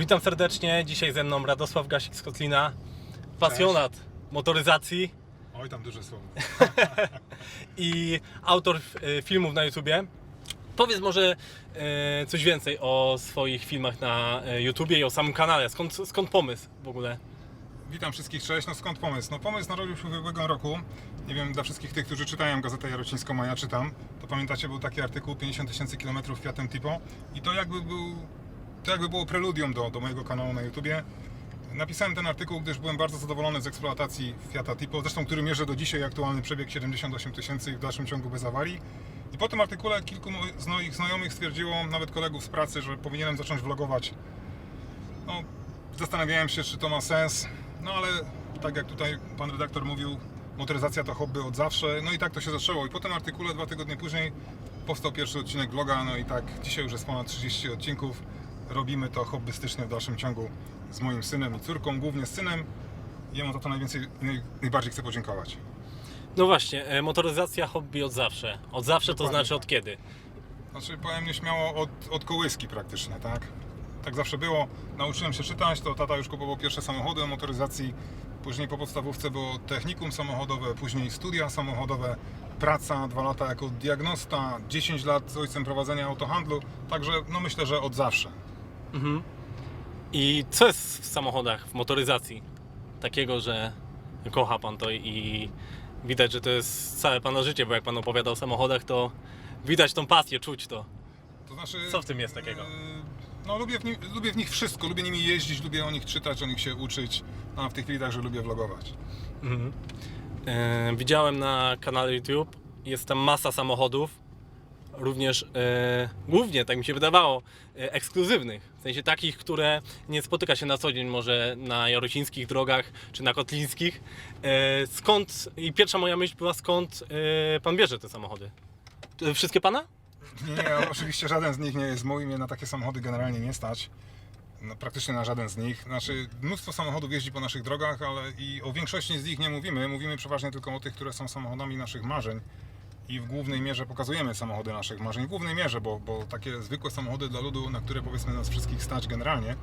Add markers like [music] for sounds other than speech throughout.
Witam serdecznie. Dzisiaj ze mną Radosław Gasik z Kotlina, pasjonat motoryzacji Oj, tam duże słowo. [laughs] i autor e, filmów na YouTubie. Powiedz może e, coś więcej o swoich filmach na e, YouTubie i o samym kanale. Skąd, skąd pomysł w ogóle? Witam wszystkich, cześć. No skąd pomysł? No pomysł narodził się w ubiegłym roku. Nie wiem, dla wszystkich tych, którzy czytają Gazetę Jarocińską, a ja czytam, to pamiętacie, był taki artykuł 50 tysięcy kilometrów Fiatem Tipo i to jakby był, to jakby było preludium do, do mojego kanału na YouTubie. Napisałem ten artykuł, gdyż byłem bardzo zadowolony z eksploatacji Fiata Tipo, zresztą który mierzę do dzisiaj aktualny przebieg 78 tysięcy i w dalszym ciągu bez awarii. I po tym artykule kilku z moich znajomych stwierdziło, nawet kolegów z pracy, że powinienem zacząć vlogować no, zastanawiałem się, czy to ma sens, no ale tak jak tutaj pan redaktor mówił, motoryzacja to hobby od zawsze, no i tak to się zaczęło. I po tym artykule dwa tygodnie później powstał pierwszy odcinek vloga, no i tak dzisiaj już jest ponad 30 odcinków. Robimy to hobbystycznie w dalszym ciągu z moim synem i córką, głównie z synem. Jemu za to najwięcej, naj, najbardziej chcę podziękować. No właśnie, e, motoryzacja hobby od zawsze. Od zawsze to Dokładnie znaczy tak. od kiedy? Znaczy powiem nieśmiało od, od kołyski praktycznie, tak? Tak zawsze było. Nauczyłem się czytać, to tata już kupował pierwsze samochody o motoryzacji. Później po podstawówce było technikum samochodowe, później studia samochodowe, praca, dwa lata jako diagnosta, 10 lat z ojcem prowadzenia autohandlu. Także no myślę, że od zawsze. Mhm. I co jest w samochodach, w motoryzacji? Takiego, że kocha pan to i widać, że to jest całe pana życie, bo jak pan opowiada o samochodach, to widać tą pasję, czuć to. To znaczy, Co w tym jest takiego? yy, No lubię w, ni- lubię w nich wszystko, lubię nimi jeździć, lubię o nich czytać, o nich się uczyć, a w tej chwili także lubię vlogować. Mhm. E, widziałem na kanale YouTube, jest tam masa samochodów, również e, głównie, tak mi się wydawało, e, ekskluzywnych. W sensie takich, które nie spotyka się na co dzień może na jarocińskich drogach czy na kotlińskich. E, skąd, i pierwsza moja myśl była, skąd e, pan bierze te samochody? E, Wszystkie pana? Nie, oczywiście żaden z nich nie jest mój, mnie na takie samochody generalnie nie stać. No, praktycznie na żaden z nich. Znaczy, mnóstwo samochodów jeździ po naszych drogach, ale i o większości z nich nie mówimy. Mówimy przeważnie tylko o tych, które są samochodami naszych marzeń. I w głównej mierze pokazujemy samochody naszych marzeń. W głównej mierze, bo, bo takie zwykłe samochody dla ludu, na które powiedzmy nas wszystkich stać generalnie,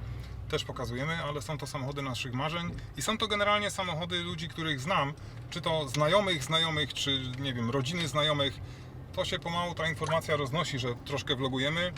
też pokazujemy, ale są to samochody naszych marzeń i są to generalnie samochody ludzi, których znam, czy to znajomych znajomych, czy nie wiem, rodziny znajomych. To się pomału ta informacja roznosi, że troszkę vlogujemy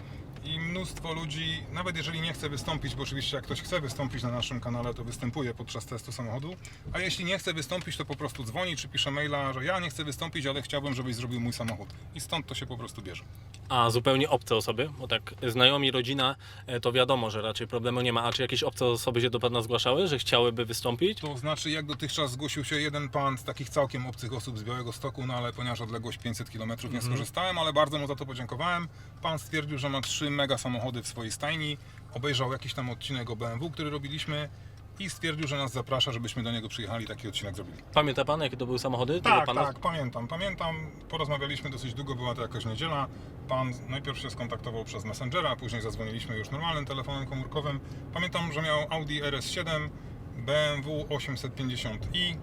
i mnóstwo ludzi, nawet jeżeli nie chce wystąpić, bo oczywiście jak ktoś chce wystąpić na naszym kanale, to występuje podczas testu samochodu, a jeśli nie chce wystąpić, to po prostu dzwoni czy pisze maila, że ja nie chcę wystąpić, ale chciałbym, żebyś zrobił mój samochód. I stąd to się po prostu bierze. A zupełnie obce osoby, bo tak znajomi, rodzina, e, to wiadomo, że raczej problemu nie ma. A czy jakieś obce osoby się do pana zgłaszały, że chciałyby wystąpić? To znaczy, jak dotychczas zgłosił się jeden pan z takich całkiem obcych osób z Białego Stoku, no ale ponieważ odległość 500 km nie skorzystałem, ale bardzo mu za to podziękowałem. Pan stwierdził, że ma trzy mega samochody w swojej stajni, obejrzał jakiś tam odcinek o BMW, który robiliśmy i stwierdził, że nas zaprasza, żebyśmy do niego przyjechali i taki odcinek zrobili. Pamięta pan, jakie to były samochody? Tak, pana... tak, pamiętam, pamiętam. Porozmawialiśmy dosyć długo, była to jakaś niedziela. Pan najpierw się skontaktował przez Messengera, później zadzwoniliśmy już normalnym telefonem komórkowym. Pamiętam, że miał Audi RS7, BMW 850i,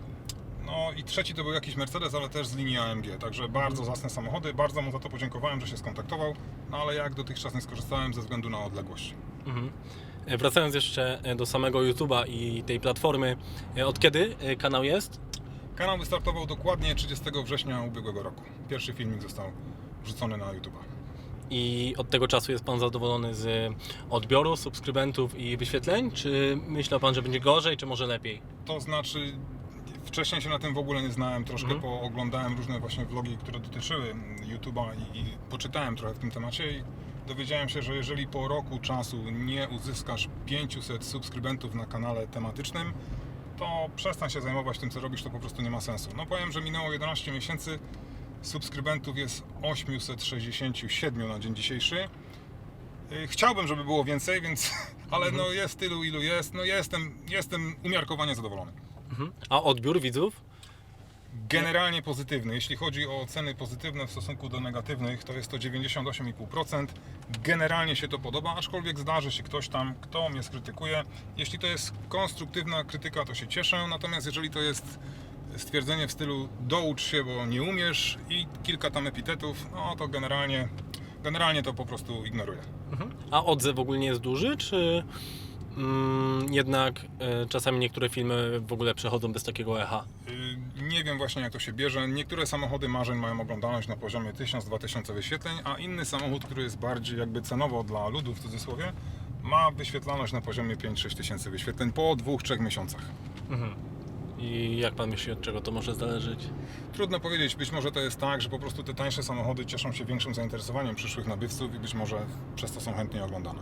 no i trzeci to był jakiś Mercedes, ale też z linii AMG, także bardzo zacne samochody. Bardzo mu za to podziękowałem, że się skontaktował, no ale jak dotychczas nie skorzystałem ze względu na odległość. Mhm. E, Wracając jeszcze e, do samego YouTube'a i tej platformy, e, od kiedy kanał jest? Kanał wystartował dokładnie 30 września ubiegłego roku. Pierwszy filmik został wrzucony na YouTube'a. I od tego czasu jest pan zadowolony z odbioru, subskrybentów i wyświetleń? Czy myślał pan, że będzie gorzej, czy może lepiej? To znaczy, wcześniej się na tym w ogóle nie znałem, troszkę Mhm. pooglądałem różne właśnie vlogi, które dotyczyły YouTube'a i, i poczytałem trochę w tym temacie dowiedziałem się, że jeżeli po roku czasu nie uzyskasz 500 subskrybentów na kanale tematycznym, to przestań się zajmować tym, co robisz, to po prostu nie ma sensu. No powiem, że minęło 11 miesięcy, subskrybentów jest 867 na dzień dzisiejszy. Y, Chciałbym, żeby było więcej, więc, [laughs] ale no jest tylu, ilu jest. No jestem, jestem umiarkowanie zadowolony. Mhm. A odbiór widzów? Generalnie pozytywny. Jeśli chodzi o oceny pozytywne w stosunku do negatywnych, to jest to 98,5%. Generalnie się to podoba, aczkolwiek zdarzy się ktoś tam, kto mnie skrytykuje. Jeśli to jest konstruktywna krytyka, to się cieszę. Natomiast jeżeli to jest stwierdzenie w stylu doucz się, bo nie umiesz i kilka tam epitetów, no to generalnie, generalnie to po prostu ignoruję. Mhm. A odzew ogólnie jest duży, czy mm, jednak e, czasami niektóre filmy w ogóle przechodzą bez takiego echa? Y, Nie wiem właśnie jak to się bierze. Niektóre samochody marzeń mają oglądalność na poziomie 1000-2000 wyświetleń, a inny samochód, który jest bardziej jakby cenowo dla ludu w cudzysłowie, ma wyświetlalność na poziomie 5-6 tysięcy wyświetleń po 2-3 miesiącach. I jak pan myśli, od czego to może zależeć? Trudno powiedzieć, być może to jest tak, że po prostu te tańsze samochody cieszą się większym zainteresowaniem przyszłych nabywców i być może przez to są chętniej oglądane.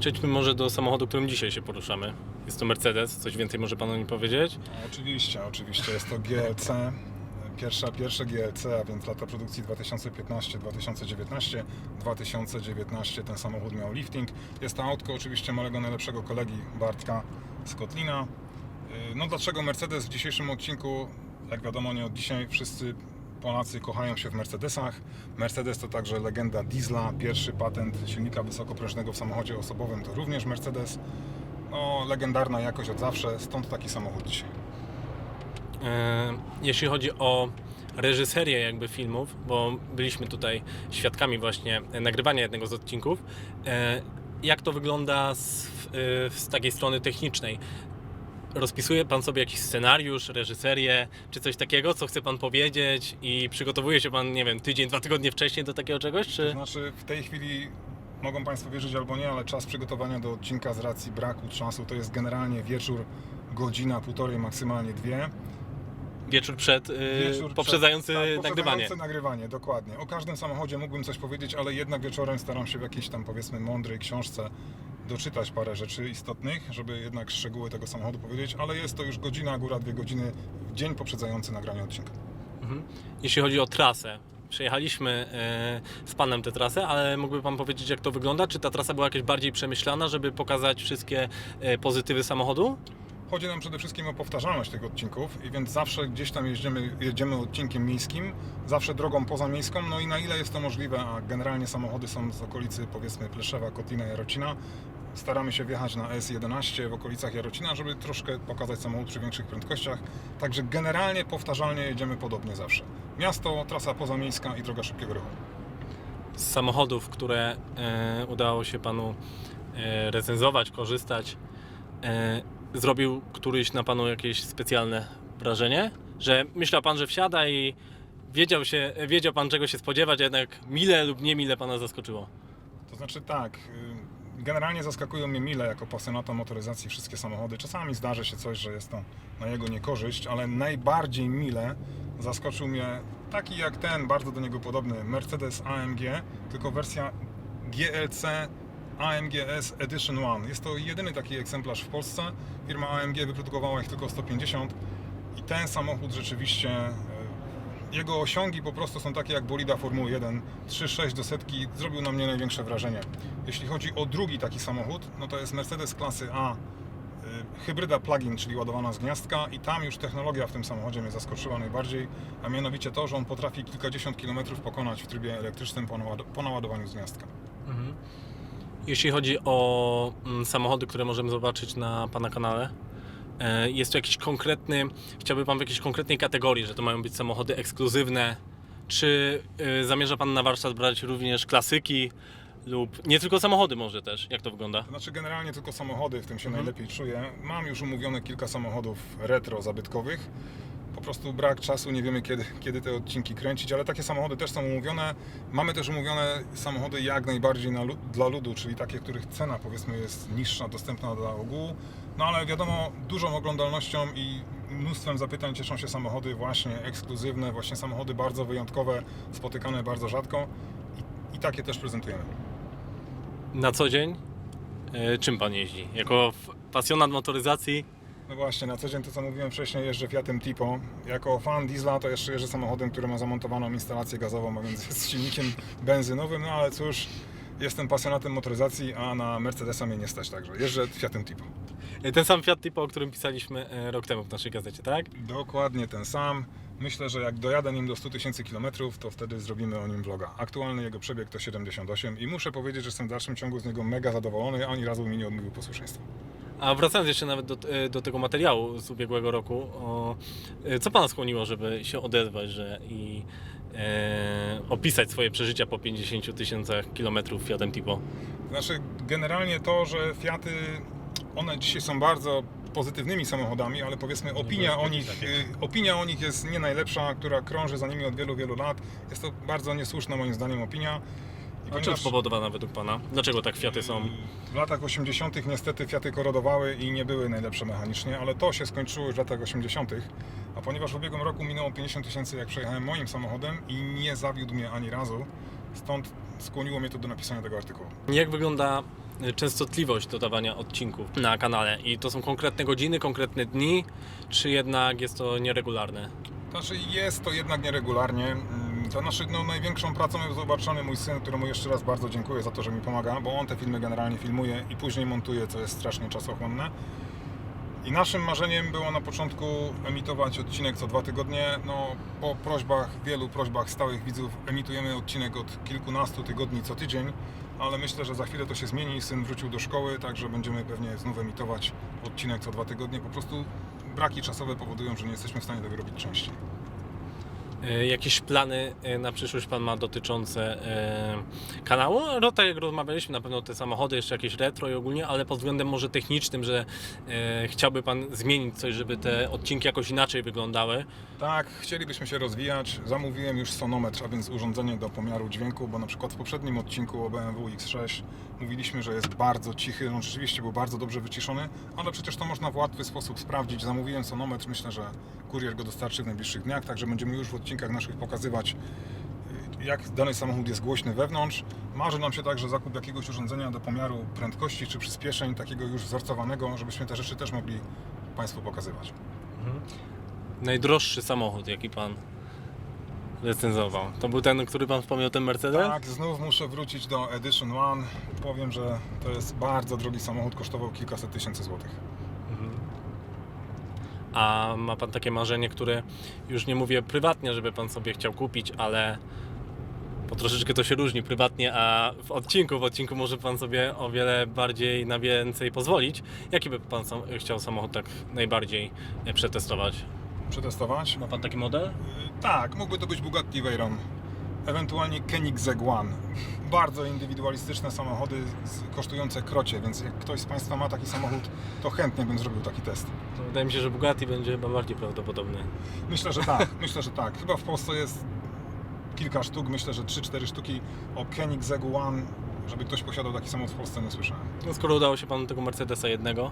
Przejdźmy może do samochodu, którym dzisiaj się poruszamy. Jest to Mercedes, coś więcej może pan o nim powiedzieć? Oczywiście, oczywiście jest to GLC. Pierwsza, pierwsze GLC, a więc lata produkcji 2015, 2019, 2019 ten samochód miał lifting. Jest to autko oczywiście mojego najlepszego kolegi Bartka z Kotlina. Yy, No dlaczego Mercedes w dzisiejszym odcinku? Jak wiadomo, nie od dzisiaj wszyscy Polacy kochają się w Mercedesach. Mercedes to także legenda diesla, pierwszy patent silnika wysokoprężnego w samochodzie osobowym to również Mercedes. No, legendarna jakość od zawsze, stąd taki samochód dzisiaj. E, Jeśli chodzi o reżyserię jakby filmów, bo byliśmy tutaj świadkami właśnie nagrywania jednego z odcinków, e, jak to wygląda z, e, z takiej strony technicznej? Rozpisuje pan sobie jakiś scenariusz, reżyserię, czy coś takiego, co chce pan powiedzieć i przygotowuje się pan, nie wiem, tydzień, dwa tygodnie wcześniej do takiego czegoś, czy... znaczy, w tej chwili mogą Państwo wierzyć albo nie, ale czas przygotowania do odcinka z racji braku czasu to jest generalnie wieczór, godzina, półtorej, maksymalnie dwie. Wieczór przed, e, Wieczór poprzedzający przed- tak, nagrywanie. nagrywanie, dokładnie. O każdym samochodzie mógłbym coś powiedzieć, ale jednak wieczorem staram się w jakiejś tam powiedzmy mądrej książce doczytać parę rzeczy istotnych, żeby jednak szczegóły tego samochodu powiedzieć, ale jest to już godzina, góra dwie godziny, w dzień poprzedzający nagranie odcinka. Mhm. Jeśli chodzi o trasę, przejechaliśmy e, z panem tę trasę, ale mógłby pan powiedzieć, jak to wygląda? Czy ta trasa była jakaś bardziej przemyślana, żeby pokazać wszystkie e, pozytywy samochodu? Chodzi nam przede wszystkim o powtarzalność tych odcinków i więc zawsze gdzieś tam jeździmy, jedziemy odcinkiem miejskim, zawsze drogą pozamiejską, no i na ile jest to możliwe, a generalnie samochody są z okolicy powiedzmy Pleszewa, Kotlina, Jarocina, staramy się wjechać na S11 w okolicach Jarocina, żeby troszkę pokazać samochód przy większych prędkościach, także generalnie powtarzalnie jedziemy podobnie zawsze. Miasto, trasa pozamiejska i droga szybkiego ruchu. Z samochodów, które e, udało się panu e, recenzować, korzystać, e, zrobił któryś na panu jakieś specjalne wrażenie? Że myślał pan, że wsiada i wiedział, się, wiedział pan czego się spodziewać, a jednak mile lub nie mile pana zaskoczyło? To znaczy tak, y, generalnie zaskakują mnie mile jako pasjonata motoryzacji wszystkie samochody. Czasami zdarzy się coś, że jest to na jego niekorzyść, ale najbardziej mile zaskoczył mnie taki jak ten, bardzo do niego podobny Mercedes AMG, tylko wersja GLC AMG S Edition One. Jest to jedyny taki egzemplarz w Polsce. Firma AMG wyprodukowała ich tylko 150 i ten samochód rzeczywiście e, jego osiągi po prostu są takie jak bolida Formuły 1. 3,6 do setki zrobił na mnie największe wrażenie. Jeśli chodzi o drugi taki samochód, no to jest Mercedes klasy A, y, hybryda plug-in, czyli ładowana z gniazdka i tam już technologia w tym samochodzie mnie zaskoczyła najbardziej, a mianowicie to, że on potrafi kilkadziesiąt kilometrów pokonać w trybie elektrycznym po naładowaniu z gniazdka. Mhm. Jeśli chodzi o mm, samochody, które możemy zobaczyć na Pana kanale, e, jest to jakiś konkretny, chciałby Pan w jakiejś konkretnej kategorii, że to mają być samochody ekskluzywne, czy e, zamierza Pan na warsztat brać również klasyki lub nie tylko samochody może też, jak to wygląda? To znaczy generalnie tylko samochody, w tym się Mhm. najlepiej czuję. Mam już umówione kilka samochodów retro zabytkowych. Po prostu brak czasu, nie wiemy kiedy, kiedy te odcinki kręcić, ale takie samochody też są umówione. Mamy też umówione samochody jak najbardziej na, dla ludu, czyli takie, których cena powiedzmy jest niższa, dostępna dla ogółu. No ale wiadomo, dużą oglądalnością i mnóstwem zapytań cieszą się samochody właśnie ekskluzywne, właśnie samochody bardzo wyjątkowe, spotykane bardzo rzadko i, i takie też prezentujemy. Na co dzień e, czym Pan jeździ? Jako pasjonat motoryzacji? No właśnie, na co dzień to co mówiłem wcześniej, jeżdżę Fiatem Tipo. Jako fan diesla to jeszcze jeżdżę samochodem, który ma zamontowaną instalację gazową, a więc jest silnikiem benzynowym, no ale cóż, jestem pasjonatem motoryzacji, a na Mercedesa mnie nie stać także. Jeżdżę Fiatem Tipo. E, Ten sam Fiat Tipo, o którym pisaliśmy e, rok temu w naszej gazecie, tak? Dokładnie ten sam. Myślę, że jak dojadę nim do 100 tysięcy kilometrów, to wtedy zrobimy o nim vloga. Aktualny jego przebieg to 78 i muszę powiedzieć, że jestem w dalszym ciągu z niego mega zadowolony, ani razu mi nie odmówił posłuszeństwa. A wracając jeszcze nawet do, e, do tego materiału z ubiegłego roku, o, e, co Pana skłoniło, żeby się odezwać że i e, opisać swoje przeżycia po 50 tysiącach kilometrów Fiatem Tipo? Znaczy, generalnie to, że Fiaty, one dzisiaj są bardzo pozytywnymi samochodami, ale powiedzmy opinia o nich, y, opinia o nich jest nie najlepsza, która krąży za nimi od wielu, wielu lat. Jest to bardzo niesłuszna moim zdaniem opinia. A czym spowodowana według Pana? Dlaczego tak Fiaty są? W latach 80. niestety Fiaty korodowały i nie były najlepsze mechanicznie, ale to się skończyło już w latach 80. A ponieważ w ubiegłym roku minęło 50 tysięcy jak przejechałem moim samochodem i nie zawiódł mnie ani razu, stąd skłoniło mnie to do napisania tego artykułu. Jak wygląda y, częstotliwość dodawania odcinków na kanale? I to są konkretne godziny, konkretne dni, czy jednak jest to nieregularne? Znaczy jest to jednak nieregularnie. To no, największą pracą jest zobaczony mój syn, któremu jeszcze raz bardzo dziękuję za to, że mi pomaga, bo on te filmy generalnie filmuje i później montuje, co jest strasznie czasochłonne. I naszym marzeniem było na początku emitować odcinek co dwa tygodnie. No, po prośbach, wielu prośbach stałych widzów emitujemy odcinek od kilkunastu tygodni co tydzień, ale myślę, że za chwilę to się zmieni. Syn wrócił do szkoły, także będziemy pewnie znów emitować odcinek co dwa tygodnie. Po prostu braki czasowe powodują, że nie jesteśmy w stanie tego robić częściej. Y, Jakieś plany y, na przyszłość Pan ma dotyczące y, kanału? No tak jak rozmawialiśmy, na pewno te samochody, jeszcze jakieś retro i ogólnie, ale pod względem może technicznym, że chciałby Pan zmienić coś, żeby te odcinki jakoś inaczej wyglądały. Tak, chcielibyśmy się rozwijać. Zamówiłem już sonometr, a więc urządzenie do pomiaru dźwięku, bo na przykład w poprzednim odcinku o BMW X6 mówiliśmy, że jest bardzo cichy. On rzeczywiście był bardzo dobrze wyciszony, ale przecież to można w łatwy sposób sprawdzić. Zamówiłem sonometr, myślę, że kurier go dostarczy w najbliższych dniach, także będziemy już w odcinkach naszych pokazywać, y, jak dany samochód jest głośny wewnątrz. Marzy nam się także zakup jakiegoś urządzenia do pomiaru prędkości czy przyspieszeń, takiego już wzorcowanego, żebyśmy te rzeczy też mogli Państwu pokazywać. Najdroższy samochód, jaki Pan recenzował. To był ten, który Pan wspomniał, ten Mercedes? Tak, znów muszę wrócić do Edition One. Powiem, że to jest bardzo drogi samochód, kosztował kilkaset tysięcy złotych. A ma Pan takie marzenie, które już nie mówię prywatnie, żeby Pan sobie chciał kupić, ale bo troszeczkę to się różni prywatnie, a w odcinku, w odcinku może Pan sobie o wiele bardziej na więcej pozwolić. Jaki by Pan sam, chciał samochód tak najbardziej e, przetestować? Przetestować? Ma Pan taki model? Y, Tak, mógłby to być Bugatti Veyron. Ewentualnie Koenigsegg One. Bardzo indywidualistyczne samochody kosztujące krocie, więc jak ktoś z Państwa ma taki samochód, to chętnie bym zrobił taki test. To wydaje mi się, że Bugatti będzie chyba bardziej prawdopodobny. Myślę, że tak, myślę, że tak. Chyba w Polsce jest kilka sztuk, myślę, że 3-4 sztuki o Koenigsegg One, żeby ktoś posiadał taki samochód w Polsce, nie słyszałem. No, skoro udało się Panu tego Mercedesa jednego,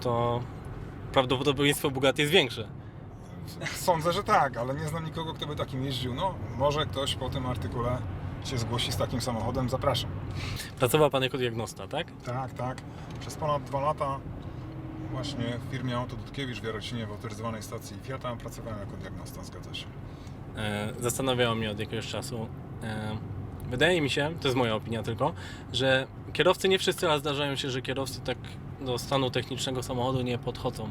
to prawdopodobieństwo Bugatti jest większe. Sądzę, że tak, ale nie znam nikogo, kto by takim jeździł. No, może ktoś po tym artykule się zgłosi z takim samochodem, zapraszam. Pracował Pan jako diagnosta, tak? Tak, tak. Przez ponad dwa lata właśnie w firmie Auto Dudkiewicz w Jarocinie w autoryzowanej stacji Fiata pracowałem jako diagnosta, zgadza się. E, zastanawiało mnie od jakiegoś czasu. E, wydaje mi się, to jest moja opinia tylko, że kierowcy nie wszyscy, ale zdarzają się, że kierowcy tak do stanu technicznego samochodu nie podchodzą.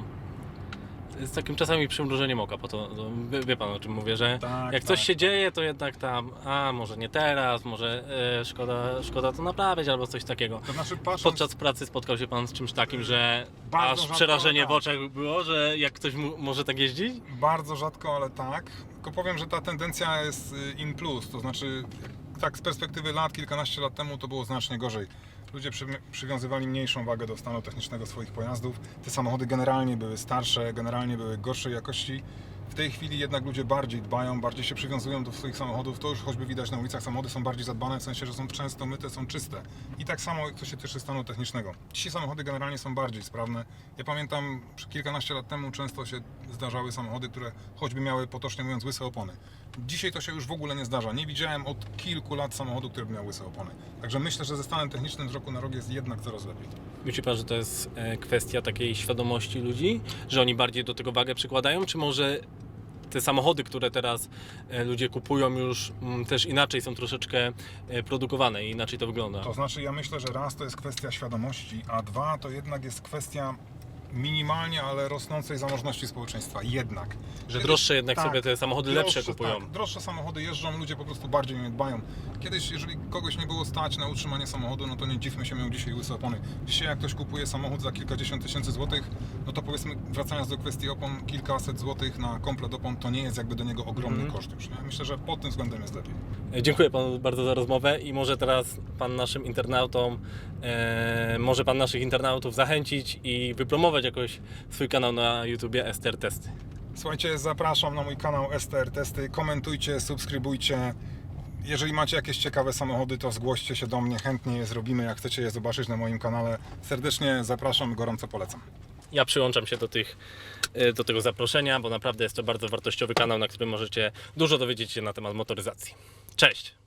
Z takim czasami przymrużeniem oka, po to, to wie, wie pan o czym mówię, że Tak, jak coś tak. się dzieje, to jednak tam, a może nie teraz, może e, szkoda, szkoda to naprawiać albo coś takiego. To znaczy patrząc... Podczas pracy spotkał się pan z czymś takim, że Bardzo aż rzadko, przerażenie tak. w oczach było, że jak ktoś mu, może tak jeździć? Bardzo rzadko, ale tak. Tylko powiem, że ta tendencja jest y, in plus, to znaczy tak z perspektywy lat, kilkanaście lat temu to było znacznie gorzej. Ludzie przy, przywiązywali mniejszą wagę do stanu technicznego swoich pojazdów. Te samochody generalnie były starsze, generalnie były gorszej jakości. W tej chwili jednak ludzie bardziej dbają, bardziej się przywiązują do swoich samochodów. To już choćby widać na ulicach, samochody są bardziej zadbane, w sensie, że są często myte, są czyste. I tak samo to się tyczy stanu technicznego. Dzisiaj samochody generalnie są bardziej sprawne. Ja pamiętam, kilkanaście lat temu często się zdarzały samochody, które choćby miały potocznie mówiąc łyse opony. Dzisiaj to się już w ogóle nie zdarza. Nie widziałem od kilku lat samochodu, który miał łyse opony. Także myślę, że ze stanem technicznym z roku na rok jest jednak coraz lepiej. Myśli pan, że to jest e, kwestia takiej świadomości ludzi, że oni bardziej do tego wagę przykładają, czy może te samochody, które teraz e, ludzie kupują już mm, też inaczej są troszeczkę e, produkowane i inaczej to wygląda? To znaczy, ja myślę, że raz to jest kwestia świadomości, a dwa to jednak jest kwestia minimalnie, ale rosnącej zamożności społeczeństwa. Jednak. Że droższe jednak tak, sobie te samochody lepsze kupują. Tak, droższe samochody jeżdżą, ludzie po prostu bardziej o nie dbają. Kiedyś, jeżeli kogoś nie było stać na utrzymanie samochodu, no to nie dziwmy się, miał dzisiaj łyse opony. Dzisiaj jak ktoś kupuje samochód za kilkadziesiąt tysięcy złotych, no to powiedzmy, wracając do kwestii opon, kilkaset złotych na komplet opon to nie jest jakby do niego ogromny Mhm. koszt już. Nie? Myślę, że pod tym względem jest lepiej. E, Dziękuję panu bardzo za rozmowę i może teraz pan naszym internautom, e, może pan naszych internautów zachęcić i wypromować jakoś swój kanał na YouTubie Ester Testy. Słuchajcie, zapraszam na mój kanał STR Testy. Komentujcie, subskrybujcie. Jeżeli macie jakieś ciekawe samochody, to zgłoście się do mnie, chętnie je zrobimy. Jak chcecie je zobaczyć na moim kanale, serdecznie zapraszam, gorąco polecam. Ja przyłączam się do, tych, e, do tego zaproszenia, bo naprawdę jest to bardzo wartościowy kanał, na którym możecie dużo dowiedzieć się na temat motoryzacji. Cześć!